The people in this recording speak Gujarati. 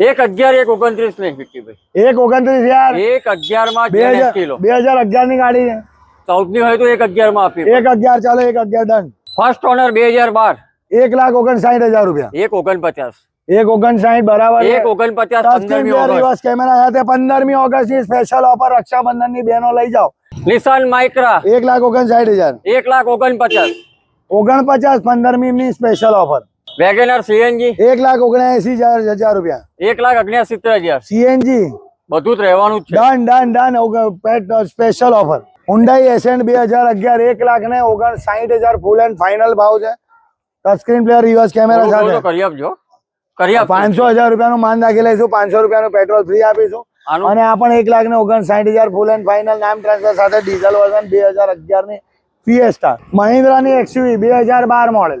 એક અગિયાર એક ઓગણત્રીસ નહીં વિક્કીભાઈ એક ઓગણત્રીસ યાર એક અગિયાર માં બે જેનેસ હજાર કિલો બે હજાર અગિયાર ની ગાડી છે ચૌદ ની હોય તો એક અગિયાર માં આપી એક અગિયાર ચાલો એક અગિયાર ડન ફર્સ્ટ ઓનર બે હજાર બાર એક લાખ ઓગણસાઠ હજાર રૂપિયા એક ઓગણપચાસ એક ઓગણસાઠ બરાબર છે. એક ઓગણપચાસ ટચ સ્ક્રીન પંદરમી પર ઓગસ્ટ રિવર્સ કેમેરા સાથે પંદરમી ઓગસ્ટ ની સ્પેશિયલ ઓફર રક્ષાબંધન ની બહેનો લઈ જાઓ નિશાન માઇક્રા એક લાખ ઓગણસાઠ હજાર એક લાખ ઓગણપચાસ ઓગણપચાસ પંદરમી ની સ્પેશિયલ ઓફર વેગેનર સીએનજી? એક લાખ ઓગણસી હજાર રૂપિયા. એક લાખ અગ્નેસિત્તેર હજાર. સીએનજી. બધું જ રહેવાનું છે. Done done done. Special offer Hyundai Accent બે હજાર અગિયાર એક લાખ ને ઓગણ સાહીઠ હજાર ફૂલ એન્ડ ફાઇનલ ભાવ છે. ટચસ્ક્રીન પ્લેયર રિવર્સ કેમેરા સાથે. કરી આપજો. કરી પાંચસો હજાર રૂપિયાનું માન રાખી લઈશું પાંચસો રૂપિયાનું પેટ્રોલ ફ્રી આપીશું. અને આ પણ એક લાખ ને ઓગણસાઠ હજાર ફૂલ એન્ડ ફાઇનલ નામ ટ્રાન્સફર સાથે ડીઝલ વર્ઝન બે હજાર અગિયારની ફિએસ્ટા મહિન્દ્રાની એક્સયુવી બે હજાર બાર મોડેલ